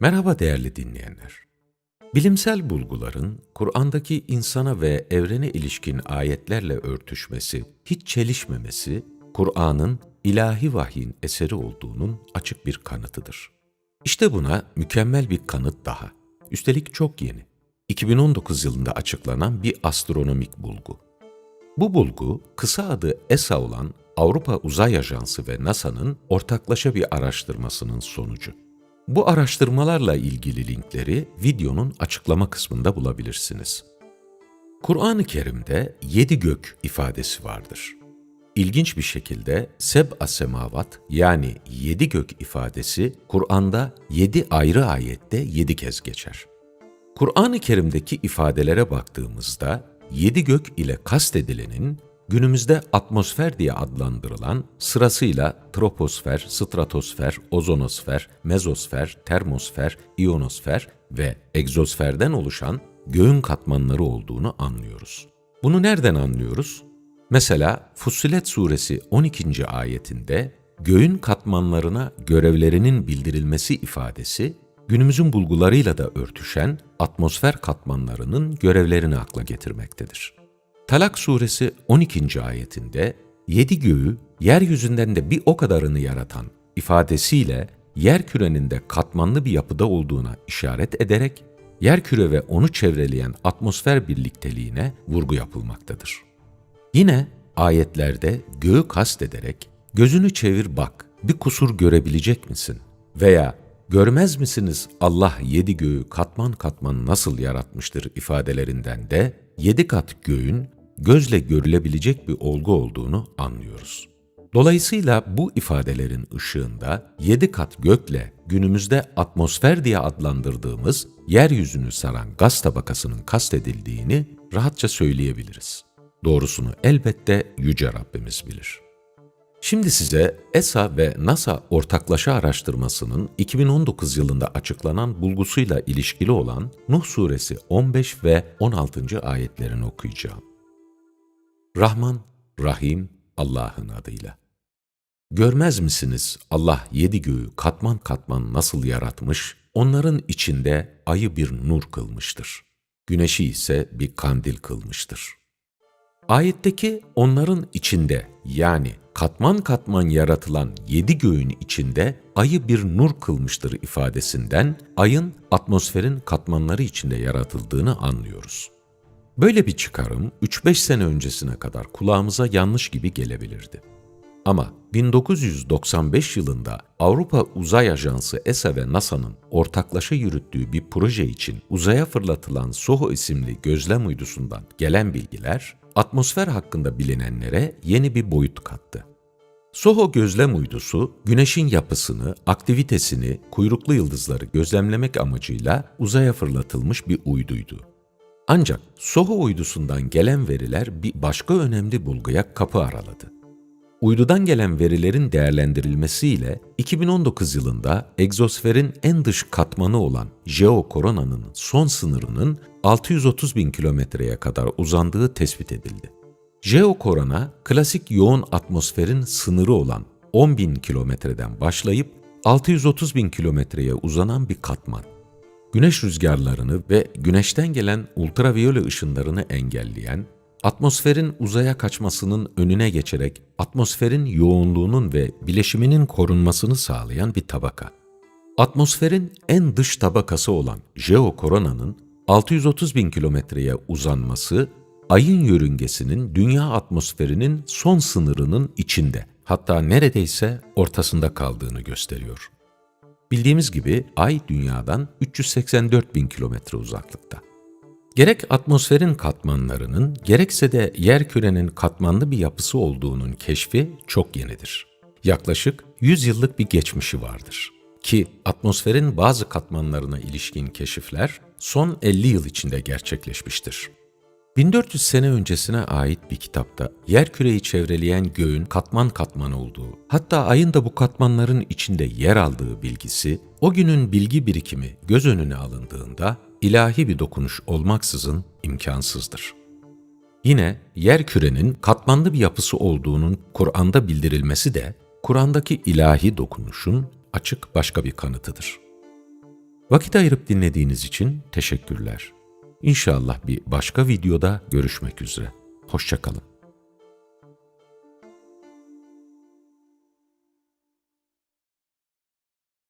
Merhaba değerli dinleyenler. Bilimsel bulguların Kur'an'daki insana ve evrene ilişkin ayetlerle örtüşmesi, hiç çelişmemesi, Kur'an'ın ilahi vahyin eseri olduğunun açık bir kanıtıdır. İşte buna mükemmel bir kanıt daha. Üstelik çok yeni. 2019 yılında açıklanan bir astronomik bulgu. Bu bulgu, kısa adı ESA olan Avrupa Uzay Ajansı ve NASA'nın ortaklaşa bir araştırmasının sonucu. Bu araştırmalarla ilgili linkleri videonun açıklama kısmında bulabilirsiniz. Kur'an-ı Kerim'de yedi gök ifadesi vardır. İlginç bir şekilde seb semavat yani yedi gök ifadesi Kur'an'da yedi ayrı ayette yedi kez geçer. Kur'an-ı Kerim'deki ifadelere baktığımızda yedi gök ile kastedilenin günümüzde atmosfer diye adlandırılan sırasıyla troposfer, stratosfer, ozonosfer, mezosfer, termosfer, ionosfer ve egzosferden oluşan göğün katmanları olduğunu anlıyoruz. Bunu nereden anlıyoruz? Mesela Fussilet suresi 12. ayetinde göğün katmanlarına görevlerinin bildirilmesi ifadesi günümüzün bulgularıyla da örtüşen atmosfer katmanlarının görevlerini akla getirmektedir. Talak suresi 12. ayetinde yedi göğü yeryüzünden de bir o kadarını yaratan ifadesiyle yer kürenin de katmanlı bir yapıda olduğuna işaret ederek yer küre ve onu çevreleyen atmosfer birlikteliğine vurgu yapılmaktadır. Yine ayetlerde göğü kastederek gözünü çevir bak bir kusur görebilecek misin? Veya görmez misiniz Allah yedi göğü katman katman nasıl yaratmıştır ifadelerinden de yedi kat göğün gözle görülebilecek bir olgu olduğunu anlıyoruz. Dolayısıyla bu ifadelerin ışığında yedi kat gökle günümüzde atmosfer diye adlandırdığımız yeryüzünü saran gaz tabakasının kastedildiğini rahatça söyleyebiliriz. Doğrusunu elbette Yüce Rabbimiz bilir. Şimdi size ESA ve NASA ortaklaşa araştırmasının 2019 yılında açıklanan bulgusuyla ilişkili olan Nuh suresi 15 ve 16. ayetlerini okuyacağım. Rahman, Rahim Allah'ın adıyla. Görmez misiniz Allah yedi göğü katman katman nasıl yaratmış, onların içinde ayı bir nur kılmıştır. Güneşi ise bir kandil kılmıştır. Ayetteki onların içinde yani katman katman yaratılan yedi göğün içinde ayı bir nur kılmıştır ifadesinden ayın atmosferin katmanları içinde yaratıldığını anlıyoruz. Böyle bir çıkarım 3-5 sene öncesine kadar kulağımıza yanlış gibi gelebilirdi. Ama 1995 yılında Avrupa Uzay Ajansı ESA ve NASA'nın ortaklaşa yürüttüğü bir proje için uzaya fırlatılan SOHO isimli gözlem uydusundan gelen bilgiler, atmosfer hakkında bilinenlere yeni bir boyut kattı. SOHO gözlem uydusu, güneşin yapısını, aktivitesini, kuyruklu yıldızları gözlemlemek amacıyla uzaya fırlatılmış bir uyduydu. Ancak SOHO uydusundan gelen veriler bir başka önemli bulguya kapı araladı. Uydudan gelen verilerin değerlendirilmesiyle 2019 yılında egzosferin en dış katmanı olan jeokoronanın son sınırının 630 bin kilometreye kadar uzandığı tespit edildi. Jeokorona, klasik yoğun atmosferin sınırı olan 10 bin kilometreden başlayıp 630 bin kilometreye uzanan bir katman güneş rüzgarlarını ve güneşten gelen ultraviyole ışınlarını engelleyen, atmosferin uzaya kaçmasının önüne geçerek atmosferin yoğunluğunun ve bileşiminin korunmasını sağlayan bir tabaka. Atmosferin en dış tabakası olan jeokoronanın 630 bin kilometreye uzanması, ayın yörüngesinin dünya atmosferinin son sınırının içinde, hatta neredeyse ortasında kaldığını gösteriyor. Bildiğimiz gibi Ay Dünya'dan 384 bin kilometre uzaklıkta. Gerek atmosferin katmanlarının, gerekse de yer kürenin katmanlı bir yapısı olduğunun keşfi çok yenidir. Yaklaşık 100 yıllık bir geçmişi vardır. Ki atmosferin bazı katmanlarına ilişkin keşifler son 50 yıl içinde gerçekleşmiştir. 1400 sene öncesine ait bir kitapta yer küreyi çevreleyen göğün katman katman olduğu, hatta ayın da bu katmanların içinde yer aldığı bilgisi, o günün bilgi birikimi göz önüne alındığında ilahi bir dokunuş olmaksızın imkansızdır. Yine yer kürenin katmanlı bir yapısı olduğunun Kur'an'da bildirilmesi de Kur'an'daki ilahi dokunuşun açık başka bir kanıtıdır. Vakit ayırıp dinlediğiniz için teşekkürler. İnşallah bir başka videoda görüşmek üzere. Hoşçakalın.